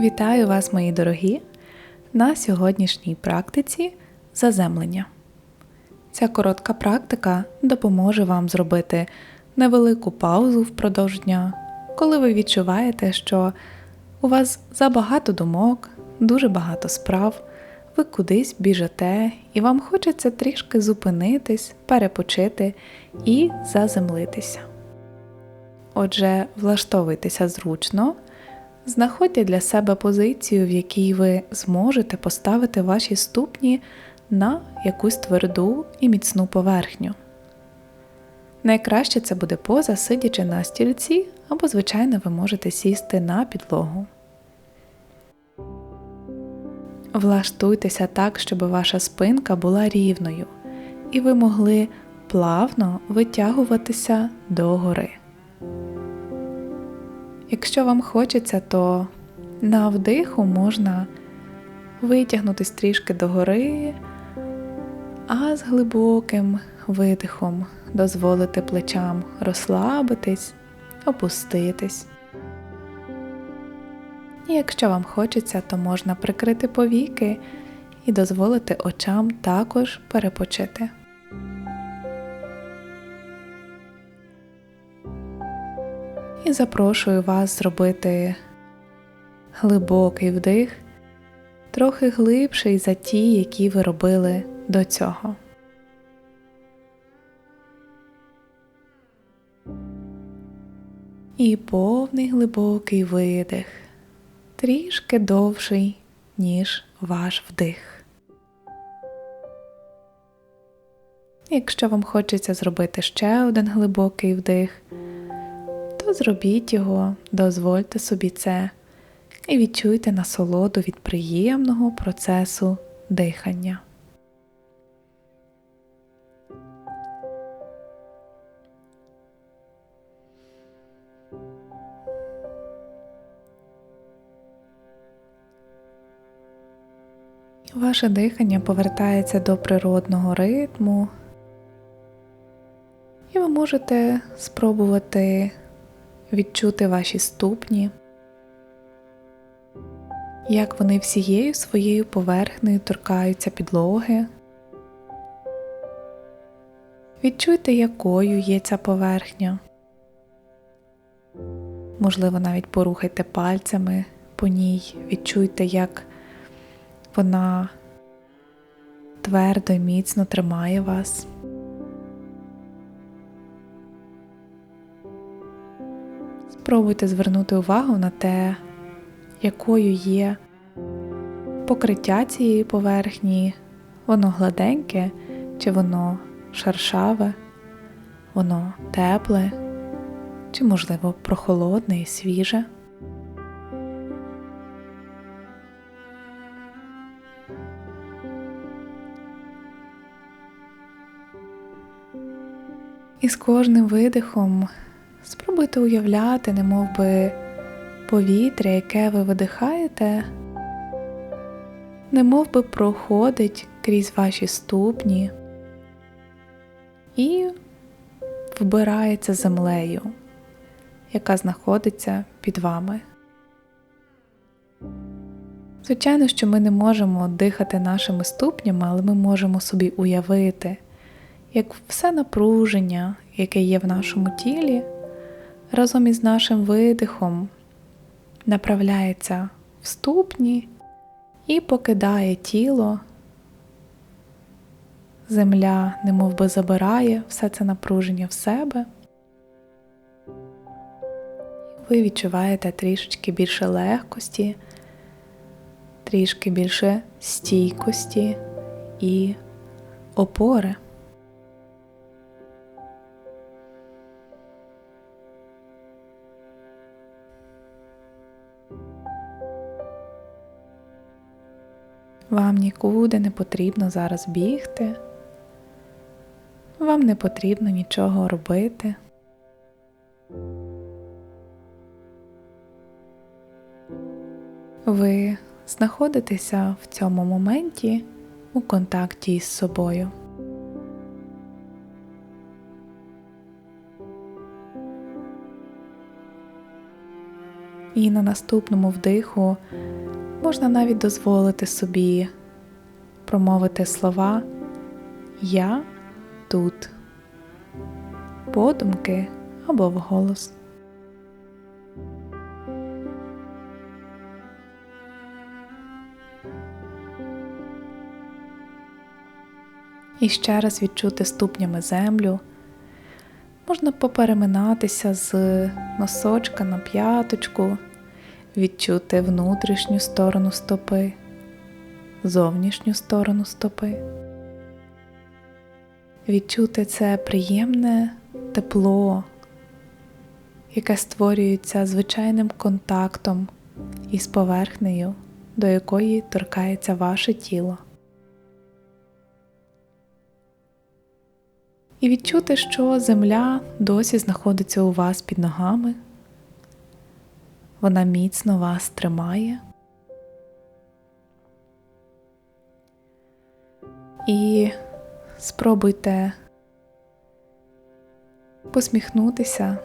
Вітаю вас, мої дорогі, на сьогоднішній практиці заземлення. Ця коротка практика допоможе вам зробити невелику паузу впродовж дня, коли ви відчуваєте, що у вас забагато думок, дуже багато справ, ви кудись біжите, і вам хочеться трішки зупинитись, перепочити і заземлитися. Отже, влаштовуйтеся зручно. Знаходьте для себе позицію, в якій ви зможете поставити ваші ступні на якусь тверду і міцну поверхню. Найкраще це буде поза, сидячи на стільці, або, звичайно, ви можете сісти на підлогу. Влаштуйтеся так, щоб ваша спинка була рівною, і ви могли плавно витягуватися догори. Якщо вам хочеться, то на вдиху можна витягнутись трішки догори, а з глибоким видихом дозволити плечам розслабитись, опуститись. І якщо вам хочеться, то можна прикрити повіки і дозволити очам також перепочити. І запрошую вас зробити глибокий вдих, трохи глибший за ті, які ви робили до цього. І повний глибокий видих, трішки довший, ніж ваш вдих. Якщо вам хочеться зробити ще один глибокий вдих, зробіть його, дозвольте собі це і відчуйте насолоду від приємного процесу дихання. Ваше дихання повертається до природного ритму, і ви можете спробувати відчути ваші ступні, як вони всією своєю поверхнею торкаються підлоги. Відчуйте, якою є ця поверхня. Можливо, навіть порухайте пальцями по ній, відчуйте, як вона твердо і міцно тримає вас. Спробуйте звернути увагу на те, якою є покриття цієї поверхні, воно гладеньке, чи воно шаршаве, воно тепле, чи, можливо, прохолодне і свіже. І з кожним видихом спробуйте уявляти, немов би повітря, яке ви видихаєте, немов би проходить крізь ваші ступні і вбирається землею, яка знаходиться під вами. Звичайно, що ми не можемо дихати нашими ступнями, але ми можемо собі уявити, як все напруження, яке є в нашому тілі, разом із нашим видихом направляється в ступні і покидає тіло. Земля немов би забирає все це напруження в себе. Ви відчуваєте трішечки більше легкості, трішки більше стійкості і опори. Вам нікуди не потрібно зараз бігти, вам не потрібно нічого робити. Ви знаходитеся в цьому моменті у контакті із собою. І на наступному вдиху можна навіть дозволити собі промовити слова Я тут, подумки або вголос. І ще раз відчути ступнями землю. Можна попереминатися з носочка на п'яточку, відчути внутрішню сторону стопи, зовнішню сторону стопи. Відчути це приємне тепло, яке створюється звичайним контактом із поверхнею, до якої торкається ваше тіло. І відчути, що земля досі знаходиться у вас під ногами, вона міцно вас тримає. І спробуйте посміхнутися,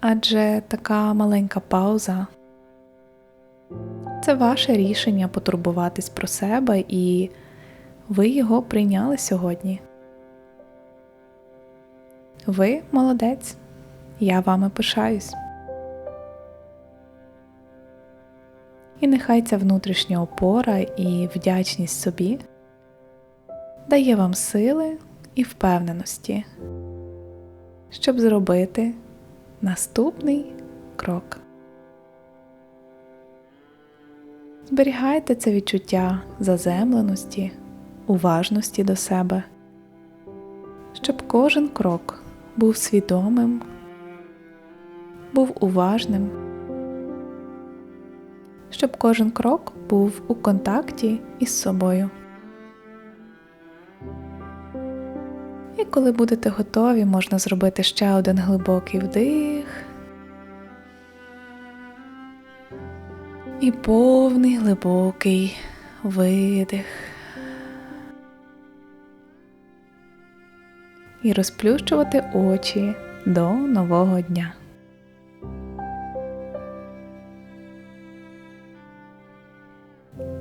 адже така маленька пауза це ваше рішення потурбуватись про себе і ви його прийняли сьогодні. Ви молодець, я вами пишаюсь. І нехай ця внутрішня опора і вдячність собі дає вам сили і впевненості, щоб зробити наступний крок. Зберігайте це відчуття заземленості, уважності до себе, щоб кожен крок був свідомим, був уважним, щоб кожен крок був у контакті із собою. І коли будете готові, можна зробити ще один глибокий вдих і повний глибокий видих. І розплющувати очі до нового дня.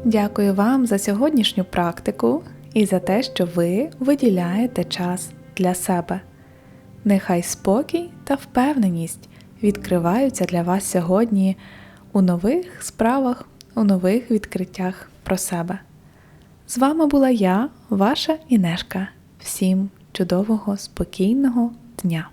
Дякую вам за сьогоднішню практику і за те, що ви виділяєте час для себе. Нехай спокій та впевненість відкриваються для вас сьогодні у нових справах, у нових відкриттях про себе. З вами була я, ваша Інешка. Всім чудового, спокійного дня!